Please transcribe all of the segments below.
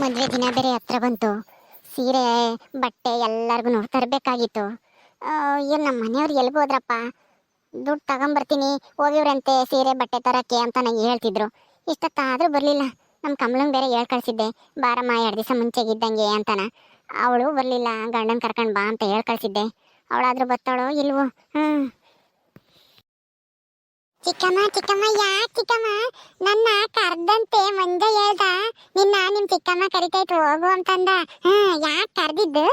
ಮದುವೆ ದಿನ ಬೇರೆ ಹತ್ರ ಬಂತು. ಸೀರೆ, ಬಟ್ಟೆ ಎಲ್ಲರಿಗೂ ತರಬೇಕಾಗಿತ್ತು. ಏನು ನಮ್ಮ ಮನೆಯವ್ರು ಎಲ್ಗೆ ಹೋದ್ರಪ್ಪ? ದುಡ್ಡು ತಗೊಂಬರ್ತೀನಿ, ಹೋಗಿವ್ರಂತೆ ಸೀರೆ, ಬಟ್ಟೆ ತರಕ್ಕೆ ಅಂತ ನಂಗೆ ಹೇಳ್ತಿದ್ರು. ಇಷ್ಟೊತ್ತಾದ್ರೂ ಬರಲಿಲ್ಲ. ನಮ್ಮ ಕಮಲಂಗೆ ಬೇರೆ ಹೇಳಿ ಕಳಿಸಿದ್ದೆ ಬಾರಮ್ಮ, ಎರಡು ದಿವಸ ಮುಂಚೆಗಿದ್ದಂಗೆ ಅಂತಾನ. ಅವಳು ಬರಲಿಲ್ಲ, ಗಂಡನ ಕರ್ಕೊಂಡು ಬಾ ಅಂತ ಹೇಳಿ ಕಳಿಸಿದ್ದೆ ಅವಳಾದರೂ ಬರ್ತಾಳೋ ಇಲ್ವೋ? ಹ್ಞೂ ಚಿಕ್ಕಮ್ಮ ಚಿಕ್ಕಮ್ಮ, ಯಾ ಚಿಕ್ಕಮ್ಮ? ನನ್ನ ಕರ್ದಂತೆ ಮಂಜ ಹೇಳ್ದ. ನಿನ್ನ ನಿಮ್ ಚಿಕ್ಕಮ್ಮ ಕರಿತೈತು ಹೋಗು ಅಂತಂದ. ಹಾ ಯಾಕೆ ಕರ್ದಿದ್ದು?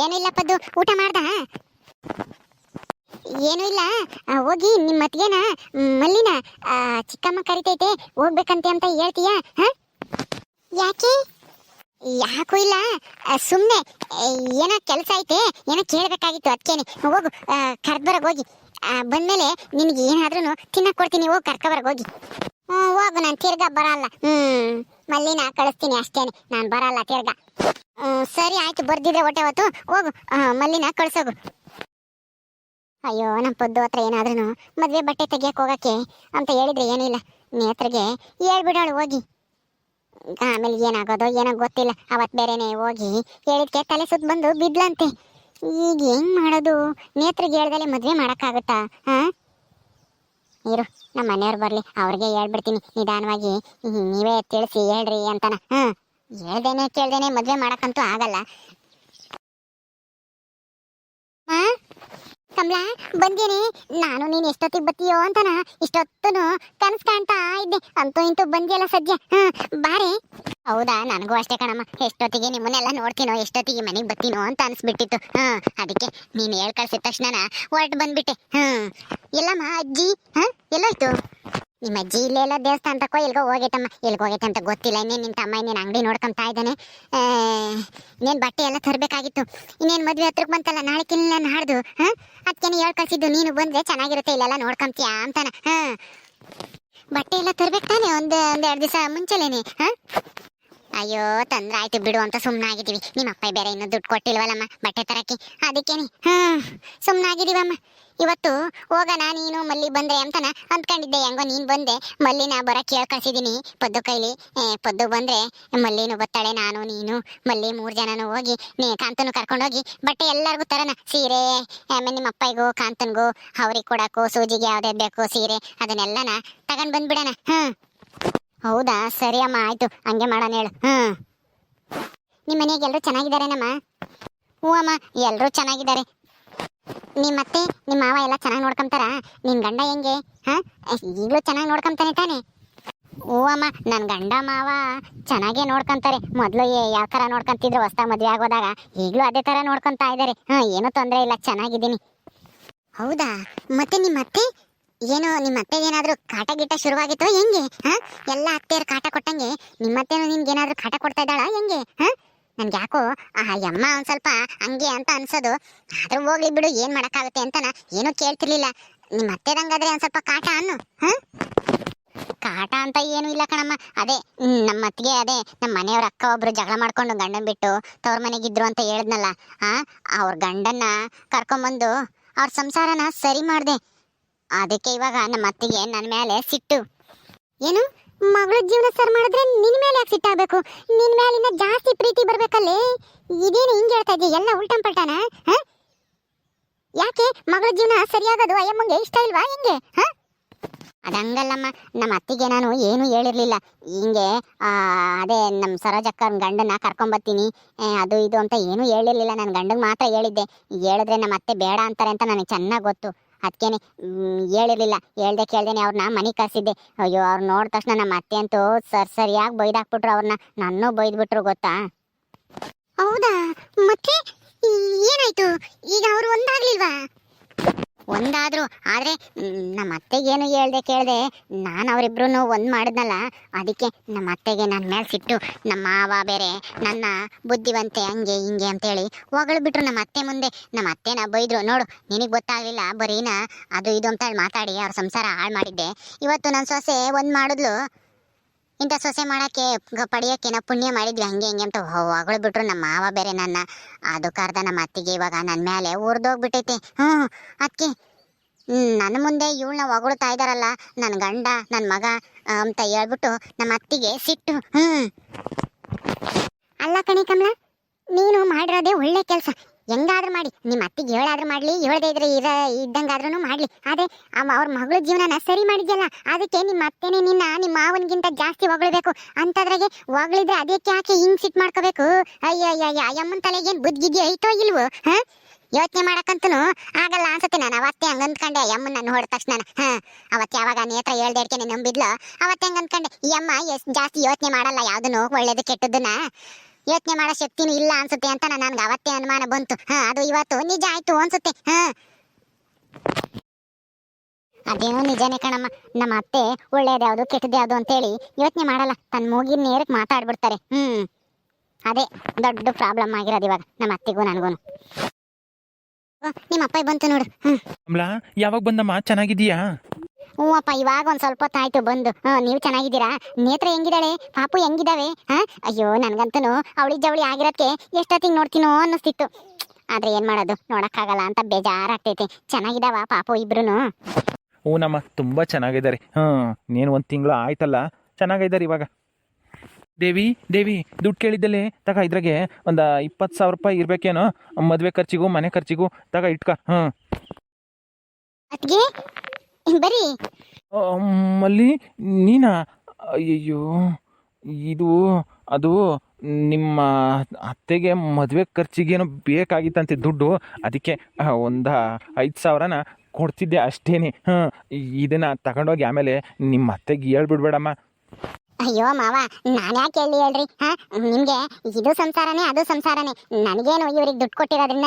ಏನಿಲ್ಲಪ್ಪದ್ದು ಊಟ ಮಾಡ್ದ? ಏನು ಇಲ್ಲ. ಹೋಗಿ ನಿಮ್ಮ ಮತ್ಗೆನ, ಮಲ್ಲಿನ ಚಿಕ್ಕಮ್ಮ ಕರಿತೈತೆ, ಹೋಗ್ಬೇಕಂತೆ ಅಂತ ಹೇಳ್ತೀಯ? ಹ? ಯಾಕೆ? ಯಾಕೂ ಇಲ್ಲ. ಸುಮ್ಮನೆ ಏನೋ ಕೆಲಸ ಐತೆ, ಏನೋ ಕೇಳಬೇಕಾಗಿತ್ತು ಅದಕ್ಕೇನೆ ಹೋಗು ಕರ್ದ್ಬರಗ್ ಹೋಗಿ. ಬಂದ್ಮೇಲೆ ನಿನಗೆ ಏನಾದ್ರೂ ತಿನ್ನಕ್ ಕೊಡ್ತೀನಿ ಹೋಗಿ ಕರ್ಕೊಬರ್ಗ ಹೋಗಿ. ಹ್ಞೂ ಹೋಗು ನಾನು ತಿರ್ಗಾ ಬರಲ್ಲ. ಹ್ಮ್ ಮಲ್ಲಿನ ಕಳಿಸ್ತೀನಿ ಅಷ್ಟೇನೆ ನಾನು ಬರಲ್ಲ ತಿರ್ಗ. ಹ್ಮ್, ಸರಿ ಆಯ್ತು ಬರ್ದಿದ್ರೆ ಹೊಟ್ಟೆ ಹೊತ್ತು ಹೋಗು ಮಲ್ಲಿನ ಕಳ್ಸೋಗು. ಅಯ್ಯೋ ನಮ್ಮ ಪದ್ದು ಹತ್ರ ಏನಾದ್ರೂ ಮದ್ವೆ ಬಟ್ಟೆ ತೆಗಿಯಕ್ ಹೋಗಕ್ಕೆ ಅಂತ ಹೇಳಿದ್ರೆ ಏನಿಲ್ಲ ನೇತ್ರಿಗೆ ಹೇಳ್ಬಿಡೋಳು ಹೋಗಿ. ಆಮೇಲೆ ಏನಾಗೋದು ಏನೋ ಗೊತ್ತಿಲ್ಲ ಅವತ್ ಬೇರೆನೆ ಹೋಗಿ ಹೇಳಿದ್ಕೆ ತಲೆ ಸುತ್ತ ಬಂದು ಬಿದ್ಲಂತೆ. ಈಗ ಹೆಂಗ್ ಮಾಡೋದು? ನೇತ್ರಿಗೆ ಹೇಳ್ದಲೆ ಮದ್ವೆ ಮಾಡೋಕ್ಕಾಗುತ್ತಾ? ಹಾ? ಇರು ನಮ್ಮ ಮನೆಯವ್ರು ಬರ್ಲಿ, ಅವ್ರಿಗೆ ಹೇಳ್ಬಿಡ್ತೀನಿ. ನಿಧಾನವಾಗಿ ನೀವೇ ತಿಳಿಸಿ, ಹೇಳ್ರಿ ಅಂತಾನ. ಹ್ಮ್ ಹೇಳ್ದೇನೆ, ಕೇಳ್ದೇನೆ ಮದ್ವೆ ಮಾಡಕ್ಕಂತೂ ಆಗಲ್ಲ. ಹಾ ಕಮಲಾ, ಬಂದೇನೆ. ನಾನು ನೀನು ಎಷ್ಟೊತ್ತಿಗೆ ಬತ್ತೀಯೋ ಅಂತನ, ಇಷ್ಟೊತ್ತನು ಕನಸು ಕಾಣ್ತಾ ಇದ್ದೆ. ಅಂತೂ ಇಂತೂ ಬಂದಿಯಲ್ಲ ಸದ್ಯ. ಹಾ, ಬಾರೆ. ಹೌದಾ, ನನಗೂ ಅಷ್ಟೇ ಕಣಮ್ಮ. ಎಷ್ಟೊತ್ತಿಗೆ ನಿಮ್ಮನ್ನೆಲ್ಲ ನೋಡ್ತೀನೋ, ಎಷ್ಟೊತ್ತಿಗೆ ಮನೆಗೆ ಬತ್ತೀನೋ ಅಂತ ಅನ್ಸ್ಬಿಟ್ಟಿತ್ತು. ಹಾ, ಅದಕ್ಕೆ ನೀನು ಹೇಳ್ ಕಳ್ಸಿದ ತಕ್ಷಣ ಹೊರಟು ಬಂದ್ಬಿಟ್ಟೆ. ಹಾ. ಎಲ್ಲಮ್ಮ, ಅಜ್ಜಿ? ಹಾ, ಎಲ್ಲೋಯ್ತು? ನಿಮ್ಮ ಅಜ್ಜಿ ಇಲ್ಲೆಲ್ಲ ದೇವಸ್ಥಾನ ತಕೋ, ಎಲ್ಗೋ ಹೋಗೈತಮ್ಮ. ಎಲ್ಗೆ ಹೋಗೈತೆ ಅಂತ ಗೊತ್ತಿಲ್ಲ. ಇನ್ನೇನು ನಿನ್ನ ತಮ್ಮ ಇನ್ನೇನು ಅಂಗಡಿ ನೋಡ್ಕೊಂತಾ ಇದ್ದಾನೆ. ಇನ್ನೇನು ಬಟ್ಟೆ ಎಲ್ಲ ತರಬೇಕಾಗಿತ್ತು. ಇನ್ನೇನು ಮದುವೆ ಹತ್ರಕ್ಕೆ ಬಂತಲ್ಲ, ನಾಳೆ ಕಿನ್ನ ನಾಡ್ದು ಹಾಂ? ಅದಕ್ಕೆ ಹೇಳಿ ಕಳಿಸಿದ್ದು. ನೀನು ಬಂದ್ರೆ ಚೆನ್ನಾಗಿರುತ್ತೆ, ಇಲ್ಲೆಲ್ಲ ನೋಡ್ಕೊಂತೀಯಾ ಅಂತಾನೆ. ಹಾಂ. ಬಟ್ಟೆ ಎಲ್ಲ ತರ್ಬೇಕು ತಾನೆ ಒಂದು ಒಂದು ಎರಡು ದಿವಸ ಮುಂಚೆಲೇನೆ, ಹಾಂ? ಅಯ್ಯೋ, ತಂದ್ರೆ ಆಯ್ತು ಬಿಡು ಅಂತ ಸುಮ್ಮನಾಗಿದ್ದೀವಿ ನಿಮ್ಮ ಅಪ್ಪ ಬೇರೆ ಇನ್ನೂ ದುಡ್ಡು ಕೊಟ್ಟಿಲ್ವಲ್ಲಮ್ಮ? ಬಟ್ಟೆ ತರಕ್ಕೆ. ಅದಕ್ಕೇನೆ ಸುಮ್ಮನೆ ಸುಮ್ಮನಾಗಿದ್ದೀವಮ್ಮ ಇವತ್ತು ಹೋಗೋಣ, ನೀನು ಮಲ್ಲಿ ಬಂದ್ರೆ ಅಂತನ ಅಂದ್ಕೊಂಡಿದ್ದೆ. ಹೆಂಗೋ ನೀನು ಬಂದೆ. ಮಲ್ಲಿನ ಬರಕ್ಕೆ ಕೇಳಿ ಕಳ್ಸಿದ್ದೀನಿ. ಪದ್ದು ಕೈಲಿ ಪದ್ದು ಬಂದ್ರೆ ಮಲ್ಲಿನೂ ಬರ್ತಾಳೆ ನಾನು, ನೀನು. ಮಲ್ಲಿ ಮೂರು ಜನನು ಹೋಗಿ, ನೀ ಕಾಂತನು ಕರ್ಕೊಂಡೋಗಿ ಬಟ್ಟೆ ಎಲ್ಲರಿಗೂ ತರೋಣ. ಸೀರೆ, ಆಮೇಲೆ ನಿಮ್ಮ ಅಪ್ಪಗೂ, ಕಾಂತನ್ಗೂ, ಅವ್ರಿಗೆ ಕೊಡೋಕ್ಕೂ, ಸೂಜಿಗೆ ಯಾವುದೇ ಬೇಕು, ಸೀರೆ, ಅದನ್ನೆಲ್ಲನ ತಗೊಂಡು ಬಂದ್ಬಿಡೋಣ. ಹ್ಮ್. ಹೌದಾ? ಸರಿ ಅಮ್ಮ, ಆಯ್ತು. ಹಂಗೆ ಮಾಡೋಣ ಹೇಳು. ಹ್ಮ್. ನಿಮ್ಮ ಮನೆಗೆ ಎಲ್ಲರೂ ಚೆನ್ನಾಗಿದ್ದಾರೇನಮ್ಮ ಹ್ಞೂ ಅಮ್ಮ ಎಲ್ಲರೂ ಚೆನ್ನಾಗಿದ್ದಾರೆ. ನಿಮ್ಮ ಅತ್ತೆ ನಿಮ್ಮ ಮಾವ ಎಲ್ಲ ಚೆನ್ನಾಗಿ ನೋಡ್ಕೊಂತಾರ? ನಿನ್ ಗಂಡ ಹೆಂಗೆ? ಹಾ? ಈಗಲೂ ಚೆನ್ನಾಗಿ ನೋಡ್ಕೊಂತಾನೆ ತಾನೆ? ಹ್ಞೂ ಅಮ್ಮ ನನ್ನ ಗಂಡ ಮಾವ ಚೆನ್ನಾಗೇ ನೋಡ್ಕೊಂತಾರೆ. ಮೊದಲು ಯಾವ ಥರ ನೋಡ್ಕೊಂತಿದ್ರು ಹೊಸ ಮದುವೆ ಆಗೋದಾಗ, ಈಗಲೂ ಅದೇ ಥರ ನೋಡ್ಕೊತಾ ಇದ್ದಾರೆ ಹಾಂ ಏನೂ ತೊಂದರೆ ಇಲ್ಲ, ಚೆನ್ನಾಗಿದ್ದೀನಿ. ಹೌದಾ? ಮತ್ತೆ ನಿಮ್ಮ ಅತ್ತೆ? ಏನು ನಿಮ್ಮ ಅತ್ತೆ ಏನಾದ್ರು ಕಾಟ ಗೀಟ ಶುರುವಾಗಿತ್ತು ಹೆಂಗೆ, ಹಾ? ಎಲ್ಲ ಅತ್ತೆಯರು ಕಾಟ ಕೊಟ್ಟಂಗೆ ನಿಮ್ಮ ಅತ್ತೆನೂ ನಿಮ್ಗೆ ಏನಾದರೂ ಕಾಟ ಕೊಡ್ತಾ ಇದ್ದಾಳ ಹೆಂಗೆ, ಹಾ? ನನ್ಗೆ ಯಾಕೋ ಆ ಯಮ್ಮ ಒಂದ್ ಸ್ವಲ್ಪ ಹಂಗೆ ಅಂತ ಅನ್ಸೋದು. ಆದ್ರೂ ಹೋಗ್ಲಿ ಬಿಡು, ಏನ್ ಮಾಡಕ್ಕಾಗುತ್ತೆ ಅಂತನ ಏನೂ ಕೇಳ್ತಿರ್ಲಿಲ್ಲ. ನಿಮ್ಮ ಅತ್ತೆದಂಗಾದ್ರೆ ಒಂದ್ ಸ್ವಲ್ಪ ಕಾಟ ಅನ್ನು, ಹ? ಕಾಟ ಅಂತ ಏನು ಇಲ್ಲ ಕಣಮ್ಮ. ಅದೇ ನಮ್ಮ ಅತ್ತಿಗೆ ಅದೇ, ನಮ್ಮ ಮನೆಯವ್ರ ಅಕ್ಕ ಒಬ್ರು ಜಗಳ ಮಾಡ್ಕೊಂಡು ಗಂಡನ್ ಬಿಟ್ಟು ತವ್ರ ಮನೆಗಿದ್ರು ಅಂತ ಹೇಳಿದ್ನಲ್ಲ ಆ ಅವ್ರ ಗಂಡನ್ನ ಕರ್ಕೊಂಬಂದು ಅವ್ರ ಸಂಸಾರನ ಸರಿ ಮಾಡ್ದೆ. ಅದಕ್ಕೆ ಇವಾಗ ನಮ್ಮ ಅತ್ತಿಗೆ ನನ್ನ ಮೇಲೆ ಸಿಟ್ಟು. ಏನು? ಮಗಳ ಜೀವನ ಸರ್ ಮಾಡಿದ್ರೆ ನಿನ್ ಮೇಲೆ ಯಾಕೆ ಸಿಟ್ಟಾಗಬೇಕು? ನಿನ್ ಮೇಲಿನ ಜಾಸ್ತಿ ಪ್ರೀತಿ ಬರ್ಬೇಕಲ್ಲೇ? ಇದೇನು ಹಿಂಗೆ ಹೇಳ್ತಾ ಇದ್ದೀಯ ಎಲ್ಲ ಉಲ್ಟಂ ಪಲ್ಟಾನ? ಯಾಕೆ? ಮಗಳ ಜೀವನ ಸರಿಯಾಗೋದು ಅಯ್ಯಮ್ಮಂಗೆ ಇಷ್ಟ ಇಲ್ವಾ ಹೆಂಗೆ? ಹ? ಅದಂಗಲ್ಲಮ್ಮ, ನಮ್ಮ ಅತ್ತಿಗೆ ನಾನು ಏನು ಹೇಳಿರ್ಲಿಲ್ಲ. ಹಿಂಗೆ ಅದೇ ನಮ್ಮ ಸರೋಜಕ್ಕ ಗಂಡನ್ನ ಕರ್ಕೊಂಬತ್ತೀನಿ. ಅದು ಇದು ಅಂತ ಏನು ಹೇಳಿರ್ಲಿಲ್ಲ. ನನ್ನ ಗಂಡಂಗೆ ಮಾತ್ರ ಹೇಳಿದ್ದೆ. ಹೇಳಿದ್ರೆ ನಮ್ಮ ಅತ್ತೆ ಬೇಡ ಅಂತಾರೆ ಅಂತ ನನಗೆ ಚೆನ್ನಾಗಿ ಗೊತ್ತು. ಅದಕ್ಕೇನೆ ಹೇಳಿರ್ಲಿಲ್ಲ. ಹೇಳ್ದೆ ಕೇಳ್ದೇನೆ ಅವ್ರನ್ನ ಮನೆ ಕಳಿಸಿದ್ದೆ ಅಯ್ಯೋ, ಅವ್ರು ನೋಡಿದ ತಕ್ಷಣ ನಮ್ಮ ಅತ್ತೆ ಅಂತೂ ಸರ್ ಸರಿಯಾಗಿ ಬೈದಾಕ್ಬಿಟ್ರು ಅವ್ರನ್ನ ನನ್ನೂ ಬೈದ್ಬಿಟ್ರು, ಗೊತ್ತಾ? ಹೌದಾ? ಮತ್ತೆ ಏನಾಯ್ತು? ಈಗ ಅವರು ಒಂದಾಗ್ಲಿಲ್ವಾ? ಒಂದಾದ್ರು, ಆದರೆ, ನಮ್ಮ ಅತ್ತೆಗೇನು ಹೇಳ್ದೆ ಕೇಳಿದೆ, ನಾನು ಅವರಿಬ್ರು ಒಂದು ಮಾಡಿದ್ನಲ್ಲ, ಅದಕ್ಕೆ ನಮ್ಮ ಅತ್ತೆಗೆ ನನ್ನ ಮೇಲೆ ಸಿಟ್ಟು, ನಮ್ಮ ಮಾವ ಬೇರೆ, ನನ್ನ ಬುದ್ಧಿವಂತೆ ಹಂಗೆ ಹಿಂಗೆ ಅಂತೇಳಿ ಬಿಟ್ರು ನಮ್ಮ ಅತ್ತೆ ಮುಂದೆ. ನಮ್ಮ ಅತ್ತೆನ ಬೈದ್ರು, ನೋಡು, ನಿನಗೆ ಗೊತ್ತಾಗ್ಲಿಲ್ಲ, ಬರೀನ ಅದು ಇದು ಅಂತ ಹೇಳಿ ಮಾತಾಡಿ, ಅವ್ರ ಸಂಸಾರ ಹಾಳು ಮಾಡಿದ್ದೆ. ಇವತ್ತು ನನ್ನ ಸೊಸೆ ಒಂದ್ ಮಾಡಿದ್ಲು. ಇಂಥ ಸೊಸೆ ಮಾಡಕ್ಕೆ ಪಡಿಯಕ್ಕೆ ನಾವು ಪುಣ್ಯ ಮಾಡಿದ್ವಿ ಹಂಗೆ ಹಿಂಗೆ ಅಂತ ಹೊಗಳು ಬಿಟ್ರು ನಮ್ಮ ಮಾವ ಬೇರೆ ನನ್ನ. ಅದು ಕರ್ದ ನಮ್ಮ ಅತ್ತಿಗೆ ಇವಾಗ ನನ್ನ ಮೇಲೆ ಉರ್ದೋಗ್ಬಿಟ್ಟೈತೆ. ಹ್ಞೂ ಅದಕ್ಕೆ ನನ್ನ ಮುಂದೆ ಇವಳನ್ನ ಹೊಗಳ್ತಾ ಇದ್ದಾರಲ್ಲ ನನ್ನ ಗಂಡ ನನ್ನ ಮಗ ಅಂತ ಹೇಳ್ಬಿಟ್ಟು ನಮ್ಮ ಅತ್ತಿಗೆ ಸಿಟ್ಟು. ಹ್ಞೂ. ಅಲ್ಲ ಕಣಿ ಕಮಲ, ನೀನು ಮಾಡಿರೋದೇ ಒಳ್ಳೆ ಕೆಲಸ. ಹೆಂಗಾದ್ರೂ ಮಾಡಿ. ನಿಮ್ಮ ಅತ್ತಿಗೆ ಹೇಳಾದ್ರೂ ಮಾಡ್ಲಿ, ಹೇಳದೇ ಇದ್ರೆ ಇರ ಇದ್ದಂಗಾದ್ರೂ ಮಾಡ್ಲಿ. ಆದ್ರೆ ಅವ್ರ ಮಗಳ ಜೀವನನ ಸರಿ ಮಾಡಿದ್ಯಲ್ಲ, ಅದಕ್ಕೆ ನಿಮ್ಮ ಅತ್ತೆನೇ ನಿನ್ನ ನಿಮ್ಮ ಮಾವನಿಗಿಂತ ಜಾಸ್ತಿ ಹೊಗಳಬೇಕು. ಅಂತದ್ರಾಗೆ ಹೊಗಳಿದ್ರೆ ಅದಕ್ಕೆ ಯಾಕೆ ಹಿಂಗೆ ಸಿಟ್ ಮಾಡ್ಕೋಬೇಕು? ಅಯ್ಯೋ ಅಯ್ಯೋ ಅಯ್ಯೋ ಅಮ್ಮನ ತಲೆಗೆ ಏನು ಬುದ್ಧಿಗೆ ಐತೋ ಇಲ್ವೋ, ಹಾಂ? ಯೋಚನೆ ಮಾಡಕ್ಕಂತೂ ಆಗಲ್ಲ ಅನ್ಸುತ್ತೆ ನಾನು. ಅವತ್ತೇ ಹಂಗೆ ಅಂದ್ಕೊಂಡೆ ಅಮ್ಮನ ನಾನು ಹೊಡೆದ ತಕ್ಷಣ ಹಾಂ? ಅವತ್ತು ಯಾವಾಗ ನೇತ್ರ ಹೇಳ್ದೇಡ್ಕೆ ನಂಬಿದ್ಲು? ಅವತ್ತೆ ಹಂಗೆ ಅಂದ್ಕೊಂಡೆ, ಈ ಅಮ್ಮ ಎಷ್ಟು ಜಾಸ್ತಿ ಯೋಚನೆ ಮಾಡಲ್ಲ, ಯಾವುದನ್ನು ಒಳ್ಳೇದು ಕೆಟ್ಟದನ್ನ ಯೋಚನೆ ಮಾಡೋ ಶಕ್ತಿನೂ ಇಲ್ಲ ಅನ್ಸುತ್ತೆ ಅಂತ ನನ್ಗೆ ಅವತ್ತೇ ಅನುಮಾನ ಬಂತು. ಹಾ, ಅದು ಇವತ್ತು ನಿಜ ಆಯ್ತು ಅನ್ಸುತ್ತೆ. ಹಾ. ಅದೇನೋ ನಿಜನೇ ಕಣಮ್ಮ. ನಮ್ಮ ಅತ್ತೆ ಒಳ್ಳೇದ್ಯಾವ್ದು ಅಂತ ಅಂತೇಳಿ ಯೋಚನೆ ಮಾಡಲ್ಲ. ತನ್ನ ಮೂಗಿನ ನೇರಕ್ಕೆ ಮಾತಾಡ್ಬಿಡ್ತಾರೆ. ಹ್ಮ್. ಅದೇ ದೊಡ್ಡ ಪ್ರಾಬ್ಲಮ್ ಆಗಿರೋದು ಇವಾಗ ನಮ್ಮ ಅತ್ತೆಗೂ ನನಗೂ ನಿಮ್ಮ ಅಪ್ಪ ಬಂತು ನೋಡು. ಹ್ಮ್. ಯಾವಾಗ ಬಂದಮ್ಮ? ಚೆನ್ನಾಗಿದೀಯಾ ಹ್ಞೂ ಅಪ್ಪ ಇವಾಗ ಒಂದ್ ಸ್ವಲ್ಪ ಹೊತ್ತಾಯ್ತು ಬಂದು. ಹಾ ನೀವು ಚೆನ್ನಾಗಿದ್ದೀರಾ? ನೇತ್ರ ಹೆಂಗಿದ್ದಾಳೆ? ಪಾಪು ಹೆಂಗಿದಾವೆ ಹಾ? ಅಯ್ಯೋ ನನಗಂತೂ ಅವಳಿ ಜವಳಿ ಆಗಿರೋದಕ್ಕೆ ಎಷ್ಟೊತ್ತಿಗೆ ನೋಡ್ತೀನೋ ಅನ್ನಿಸ್ತಿತ್ತು. ಆದ್ರೆ ಏನ್ ಮಾಡೋದು? ನೋಡಕ್ಕಾಗಲ್ಲ ಅಂತ ಬೇಜಾರಾಗ್ತೈತೆ. ಚೆನ್ನಾಗಿದಾವ ಪಾಪು ಇಬ್ರುನು? ಹ್ಞೂನಮ್ಮ ತುಂಬ ಚೆನ್ನಾಗಿದ್ದಾರೆ. ಹಾಂ ನೀನು ಒಂದು ತಿಂಗಳು ಆಯ್ತಲ್ಲ? ಚೆನ್ನಾಗಿದ್ದಾರೆ ಇವಾಗ. ದೇವಿ ದೇವಿ ದುಡ್ಡು ಕೇಳಿದ್ದಲ್ಲಿ? ತಗ ಇದ್ರಾಗೆ ಒಂದು ಇಪ್ಪತ್ತು ಸಾವಿರ ರೂಪಾಯಿ ಇರಬೇಕೇನೋ? ಮದುವೆ ಖರ್ಚಿಗೂ ಮನೆ ಖರ್ಚಿಗೂ ತಗ ಇಟ್ಕ. ಹಾಂ ಬರೀ. ಮಲ್ಲಿ, ನೀನಾ? ಅಯ್ಯೋ ಇದು, ಅದು ನಿಮ್ಮ ಅತ್ತೆಗೆ ಮದುವೆ ಖರ್ಚಿಗೇನು ಬೇಕಾಗಿತ್ತಂತೆ ದುಡ್ಡು. ಅದಕ್ಕೆ ಒಂದು ಐದು ಸಾವಿರನ ಕೊಡ್ತಿದ್ದೆ ಅಷ್ಟೇನೆ. ಹಾಂ, ಇದನ್ನು ತಗೊಂಡೋಗಿ ಆಮೇಲೆ ನಿಮ್ಮ ಅತ್ತೆಗೆ ಹೇಳ್ಬಿಡ್ಬೇಡಮ್ಮ. ಅಯ್ಯೋ ಮಾವ, ನಾನು ಯಾಕೆ ಹೇಳಿ ಹೇಳ್ರಿ? ಹಾ, ನಿಮ್ಗೆ ಇದು ಸಂಸಾರನೇ, ಅದು ಸಂಸಾರನೇ. ನನಗೇನು ಇವ್ರಿಗೆ ದುಡ್ಡು ಕೊಟ್ಟಿರೋದ್ರಿಂದ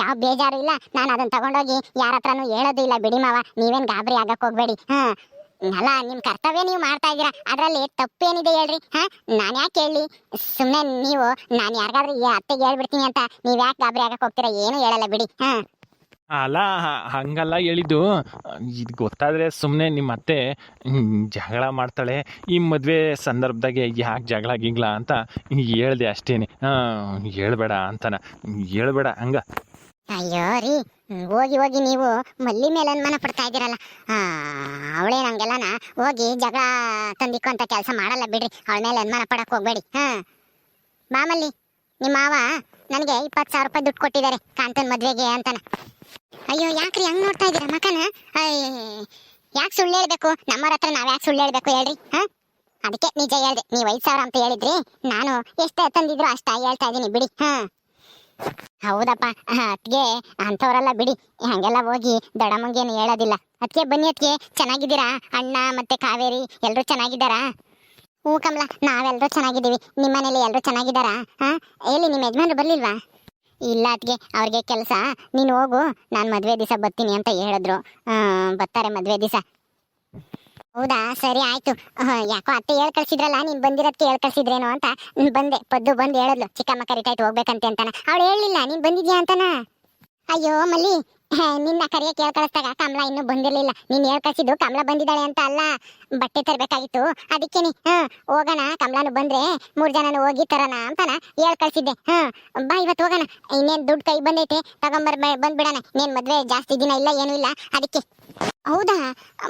ಯಾವ ಬೇಜಾರು ಇಲ್ಲ. ನಾನು ಅದನ್ನ ತಗೊಂಡೋಗಿ ಯಾರ ಹತ್ರನೂ ಹೇಳೋದು ಇಲ್ಲ ಬಿಡಿ ಮಾವ, ನೀವೇನ್ ಗಾಬರಿ ಆಗಕ್ಕೆ ಹೋಗ್ಬೇಡಿ. ಹಾ. ಅಲ್ಲ, ನಿಮ್ ಕರ್ತವ್ಯ ನೀವು ಮಾಡ್ತಾ ಇದ್ದೀರಾ, ಅದ್ರಲ್ಲಿ ತಪ್ಪೇನಿದೆ ಹೇಳ್ರಿ? ಹಾ, ನಾನು ಯಾಕೆ ಹೇಳಿ ಸುಮ್ಮನೆ ನೀವು, ನಾನು ಯಾರಿಗಾದ್ರೂ ಅತ್ತೆಗೆ ಹೇಳ್ಬಿಡ್ತೀನಿ ಅಂತ ನೀವು ಯಾಕೆ ಗಾಬರಿ ಆಗಕ್ಕೆ ಹೋಗ್ತೀರಾ? ಏನು ಹೇಳಲ್ಲ ಬಿಡಿ. ಹಾ. ಅಲ್ಲ ಹಂಗಲ್ಲ ಹೇಳಿದ್ದು. ಇದು ಗೊತ್ತಾದರೆ ಸುಮ್ಮನೆ ನಿಮ್ಮ ಅತ್ತೆ ಜಗಳ ಮಾಡ್ತಾಳೆ. ಈ ಮದುವೆ ಸಂದರ್ಭದಾಗೆ ಯಾಕೆ ಜಗಳ ಗಿಗ್ಲ ಅಂತ ಹೇಳ್ದೆ ಅಷ್ಟೇನೆ. ಹಾಂ, ಹೇಳ್ಬೇಡ ಅಂತಾನ. ಹೇಳ್ಬೇಡ, ಹಂಗ. ಅಯ್ಯೋ ರೀ, ಹೋಗಿ ಹೋಗಿ ನೀವು ಮಲ್ಲಿ ಮೇಲೆ ಅನುಮಾನ ಪಡ್ತಾ ಇದ್ದೀರಲ್ಲ. ಅವಳೇ ನಂಗೆಲ್ಲನ ಹೋಗಿ ಜಗಳ ಅಂತ ಕೆಲಸ ಮಾಡಲ್ಲ ಬಿಡ್ರಿ. ಅವಳ ಮೇಲೆ ಅನುಮಾನ ಪಡಕ್ ಹೋಗ್ಬೇಡಿ. ಹಾ. ಮಾಮಲ್ಲಿ ನಿಮ್ಮ ಮಾವ ನನಗೆ ಇಪ್ಪತ್ತು ಸಾವಿರ ರೂಪಾಯಿ ದುಡ್ಡು ಕೊಟ್ಟಿದ್ದಾರೆ ಕಾಂತನ್ ಮದುವೆಗೆ ಅಂತಾನೆ. ಅಯ್ಯೋ, ಯಾಕ್ರಿ ಹಂಗೆ ನೋಡ್ತಾ ಇದ್ದೀರಾ ಮಕನ? ಯಾಕೆ ಸುಳ್ಳು ಹೇಳಬೇಕು? ನಮ್ಮವ್ರ ಹತ್ರ ನಾವು ಯಾಕೆ ಸುಳ್ಳು ಹೇಳಬೇಕು ಹೇಳ್ರಿ, ಹಾಂ? ಅದಕ್ಕೆ ನಿಜ ಹೇಳ್ದೆ, ನೀವು ಐದು ಸಾವಿರ ಅಂತ ಹೇಳಿದ್ರಿ, ನಾನು ಎಷ್ಟು ತಂದಿದ್ರು ಅಷ್ಟ ಹೇಳ್ತಾ ಇದ್ದೀನಿ, ಬಿಡಿ, ಹಾಂ? ಹೌದಪ್ಪ ಅದಕ್ಕೆ ಅಂಥವರೆಲ್ಲ ಬಿಡಿ, ಹಂಗೆಲ್ಲ ಹೋಗಿ ದಡಮಂಗೇನು ಹೇಳೋದಿಲ್ಲ. ಅದಕ್ಕೆ ಬನ್ನಿ ಅದಕ್ಕೆ ಚೆನ್ನಾಗಿದ್ದೀರಾ? ಅಣ್ಣ ಮತ್ತೆ ಕಾವೇರಿ ಎಲ್ಲರೂ ಚೆನ್ನಾಗಿದ್ದಾರಾ? ಹ್ಞೂ ಕಮಲ ನಾವೆಲ್ಲರೂ ಚೆನ್ನಾಗಿದ್ದೀವಿ. ನಿಮ್ಮ ಮನೇಲಿ ಎಲ್ಲರೂ ಚೆನ್ನಾಗಿದ್ದಾರಾ? ಹಾಂ? ಹೇಳಿ ನಿಮ್ಮ ಯಜಮಾನ್ರು ಬರಲಿಲ್ವಾ? ಇಲ್ಲ ಅದಕ್ಕೆ ಅವ್ರಿಗೆ ಕೆಲಸ. ನೀನು ಹೋಗು, ನಾನು ಮದುವೆ ದಿವಸ ಬರ್ತೀನಿ ಅಂತ ಹೇಳಿದ್ರು. ಬರ್ತಾರೆ ಮದುವೆ ದಿವಸ. ಹೌದಾ? ಸರಿ ಆಯ್ತು. ಯಾಕೋ ಅತ್ತೆ ಹೇಳಿ ಕಳ್ಸಿದ್ರಲ್ಲ, ನೀನು ಬಂದಿರೋದಕ್ಕೆ ಹೇಳಿ ಕಳ್ಸಿದ್ರೇನೋ ಅಂತ. ಬಂದೆ. ಪದ್ದು ಬಂದು ಹೇಳಿದ್ಲು. ಚಿಕ್ಕಮ್ಮ ಕರಿತಾಯ್ತು ಹೋಗ್ಬೇಕಂತೆ ಅಂತಾನ. ಅವಳು ಹೇಳಿಲ್ಲ, ನೀನು ಬಂದಿದ್ಯಾ ಅಂತಾನ? ಅಯ್ಯೋ, ಮಲ್ಲಿ ನಿನ್ನ ಕರಿಯಕ್ಕೆ ಹೇಳ್ ಕಳಿಸ್ದಾಗ ಕಮಲ ಇನ್ನೂ ಬಂದಿರಲಿಲ್ಲ. ನೀನ್ ಹೇಳ್ ಕಳಿಸಿದ್ದು ಕಮಲ ಬಂದಿದ್ದಾಳೆ ಅಂತ ಅಲ್ಲ. ಬಟ್ಟೆ ತರಬೇಕಾಗಿತ್ತು. ಅದಕ್ಕೇನೆ ಹಾ, ಹೋಗೋಣ. ಕಮಲಾನು ಬಂದ್ರೆ ಮೂರ್ ಜನನು ಹೋಗಿ ತರೋಣ ಅಂತಾನ ಹೇಳ್ ಕಳ್ಸಿದ್ದೆ ಹ್ಮ್ ಬಾ ಇವತ್ತು ಹೋಗೋಣ. ಇನ್ನೇನ್ ದುಡ್ಡು ಕೈ ಬಂದೈತೆ. ತಗೊಂಬರ್ ಬಂದ್ಬಿಡಣ. ನೀನು ಮದ್ವೆ ಜಾಸ್ತಿ ದಿನ ಇಲ್ಲ, ಏನೂ ಇಲ್ಲ. ಅದಕ್ಕೆ. ಹೌದಾ?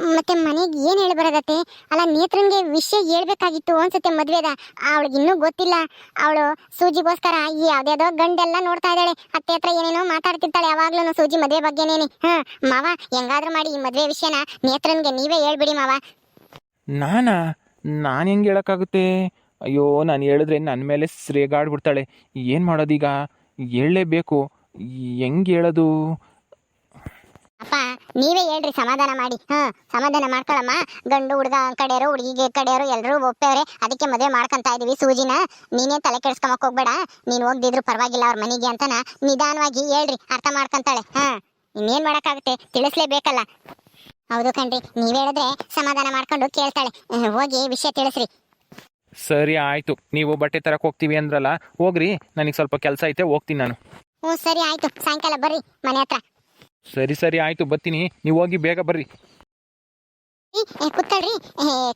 ಮತ್ತೆ ಮನೆಗೆ ಏನ್ ಹೇಳಿ ಬರೋದತ್ತೆ? ಅಲ್ಲ, ನೇತ್ರನ್ಗೆ ವಿಷಯ ಹೇಳ್ಬೇಕಾಗಿತ್ತು ಅನ್ಸುತ್ತೆ ಮದ್ವೆದ. ಅವಳಿಗೆ ಇನ್ನೂ ಗೊತ್ತಿಲ್ಲ. ಅವಳು ಸೂಜಿಗೋಸ್ಕರ ಈ ಯಾವ್ದ್ಯಾವ್ದೋ ಗಂಡೆಲ್ಲ ನೋಡ್ತಾ ಇದ್ದಾಳೆ. ಅತ್ತೆ ಹತ್ರ ಏನೇನೋ ಮಾತಾಡ್ತಿರ್ತಾಳೆ. ಯಾವಾಗ್ಲೂ ಸೂಜಿ ಮದ್ವೆ ಬಗ್ಗೆನೇನೆ ಹಾ ಮಾವ ಹೆಂಗಾದ್ರೂ ಮಾಡಿ ಈ ಮದುವೆ ವಿಷಯನ ನೇತ್ರನ್ಗೆ ನೀವೇ ಹೇಳ್ಬಿಡಿ ಮಾವ. ನಾನಾ? ನಾನು ಹೆಂಗೆ ಹೇಳೋಕ್ಕಾಗುತ್ತೆ? ಅಯ್ಯೋ ನಾನು ಹೇಳಿದ್ರೆ ನನ್ನ ಮೇಲೆ ರೇಗಾಡ್ಬಿಡ್ತಾಳೆ ಏನು ಮಾಡೋದೀಗ? ಹೇಳಲೇಬೇಕು. ಹೆಂಗೆ ಹೇಳೋದು? ಅಪ್ಪ ನೀವೇ ಹೇಳ್ರಿ ಸಮಾಧಾನ ಮಾಡಿ. ಹಾ ಸಮಾಧಾನ ಮಾಡ್ಕೊಳಮ್ಮ. ಗಂಡು ಹುಡುಗ ಕಡೆಯವರು ಹುಡುಗಿಗೆ ಕಡೆಯವರು ಎಲ್ಲರೂ ಒಪ್ಪೇವ್ರೆ. ಅದಕ್ಕೆ ಮದುವೆ ಮಾಡ್ಕೊಂತ ಇದೀವಿ ಸೂಜಿನ. ನೀನೇ ತಲೆ ಕೆಡ್ಸ್ಕೊಂಬಕ್ ಹೋಗ್ಬೇಡ. ನೀನ್ ಹೋಗ್ದಿದ್ರು ಪರವಾಗಿಲ್ಲ ಅವ್ರ ಮನೆಗೆ ಅಂತನ ನಿಧಾನವಾಗಿ ಹೇಳ್ರಿ ಅರ್ಥ ಮಾಡ್ಕೊಂತಾಳೆ. ಹಾ ಇನ್ನೇನ್ ಮಾಡಕ್ಕಾಗುತ್ತೆ? ತಿಳಿಸ್ಲೇಬೇಕಲ್ಲ. ಹೌದು ಕಣ್ರಿ ನೀವ್ ಹೇಳಿದ್ರೆ ಸಮಾಧಾನ ಮಾಡ್ಕೊಂಡು ಕೇಳ್ತಾಳೆ. ಹೋಗಿ ವಿಷಯ ತಿಳಿಸ್ರಿ. ಸರಿ ಆಯ್ತು. ನೀವು ಬಟ್ಟೆ ತರಕ್ ಹೋಗ್ತೀವಿ ಅಂದ್ರಲ್ಲ ಹೋಗ್ರಿ. ನನಗೆ ಸ್ವಲ್ಪ ಕೆಲಸ ಐತೆ ಹೋಗ್ತೀನಿ ನಾನು. ಹ್ಞೂ ಸರಿ ಆಯ್ತು. ಸಾಯಂಕಾಲ ಬರ್ರಿ ಮನೆ ಹತ್ರ. ಸರಿ ಸರಿ ಆಯ್ತು. ಬರ್ತೀನಿ. ನೀವು ಹೋಗಿ ಬೇಗ ಬರ್ರಿ. ಕೂತ್ಕೊಳ್ರಿ.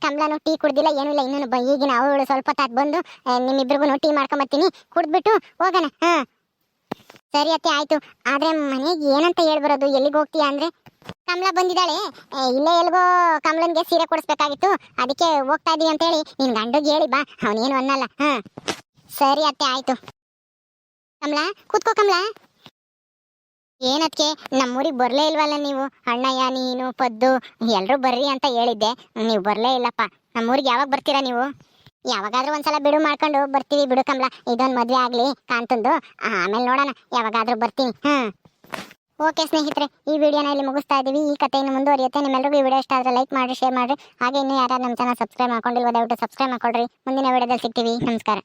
ಕಮಲಾನು ಟೀ ಕುಡ್ದಿಲ್ಲ ಏನೂ ಇಲ್ಲ. ಇನ್ನೂ ಈಗಿನ ಅವಳು ಸ್ವಲ್ಪ ತಾತ್ ಬಂದು ನಿಮ್ಮಿಬ್ರಿಗೂ ಟೀ ಮಾಡ್ಕೊಂಬತ್ತೀನಿ. ಕುಡ್ದ್ಬಿಟ್ಟು ಹೋಗೋಣ. ಹಾ ಸರಿ ಅತ್ತೆ, ಆಯ್ತು. ಆದ್ರೆ ಮನೆಗೆ ಏನಂತ ಹೇಳ್ಬರೋದು ಎಲ್ಲಿಗೆ ಹೋಗ್ತೀಯಾ ಅಂದ್ರೆ? ಕಮಲ ಬಂದಿದ್ದಾಳೆ. ಇಲ್ಲೇ ಎಲ್ಗೋ ಕಮಲನ್ಗೆ ಸೀರೆ ಕೊಡಿಸ್ಬೇಕಾಗಿತ್ತು. ಅದಕ್ಕೆ ಹೋಗ್ತಾ ಇದೀವಿ ಅಂತೇಳಿ ನಿನ್ ಗಂಡಗೆ ಹೇಳಿ ಬಾ. ಅವನೇನು ಅನ್ನಲ್ಲ. ಹಾ ಸರಿ ಅತ್ತೆ, ಆಯ್ತು. ಕಮಲಾ, ಕೂತ್ಕೋ ಕಮಲಾ. ಏನಕ್ಕೆ ನಮ್ಮೂರಿಗೆ ಬರ್ಲೇ ಇಲ್ವಲ್ಲ ನೀವು? ಅಣ್ಣಯ್ಯ, ನೀನು, ಪದ್ದು ಎಲ್ಲರೂ ಬರ್ರಿ ಅಂತ ಹೇಳಿದ್ದೆ. ನೀವು ಬರ್ಲೇ ಇಲ್ಲಪ್ಪ. ನಮ್ಮೂರಿಗೆ ಯಾವಾಗ ಬರ್ತೀರಾ ನೀವು? ಯಾವಾಗಾದ್ರೂ ಒಂದ್ಸಲ ಬಿಡು ಮಾಡ್ಕೊಂಡು ಬರ್ತೀವಿ ಬಿಡು ಕಮಲ. ಇದೊಂದು ಮದ್ವೆ ಆಗ್ಲಿ ಕಾಂತಂದು. ಆಮೇಲೆ ನೋಡೋಣ. ಯಾವಾಗಾದ್ರೂ ಬರ್ತೀನಿ. ಹ್ಮ್. ಓಕೆ ಸ್ನೇಹಿತರೆ, ಈ ವಿಡಿಯೋನ ಇಲ್ಲಿ ಮುಗಿಸ್ತಾ ಇದ್ದೀವಿ ಈ ಕಥೆಯನ್ನು ಮುಂದುವರಿಯುತ್ತೆ. ನಿಮ್ಮೆಲ್ಲರಿಗೂ ಈ ವಿಡಿಯೋ ಇಷ್ಟ ಆದರೆ ಲೈಕ್ ಮಾಡಿ ಶೇರ್ ಮಾಡಿ ಹಾಗೆ ಇನ್ನೂ ಯಾರು ನಮ್ಮ ಚಾನಲ್ ಸಬ್ಸ್ಕ್ರೈಬ್ ಮಾಡ್ಕೊಂಡಿಲ್ವ, ದಯವಿಟ್ಟು ಸಬ್ಸ್ಕ್ರೈಬ್ ಮಾಡ್ಕೊಳ್ರಿ. ಮುಂದಿನ ವಿಡಿಯೋದಲ್ಲಿ ಸಿಗ್ತೀವಿ. ನಮಸ್ಕಾರ.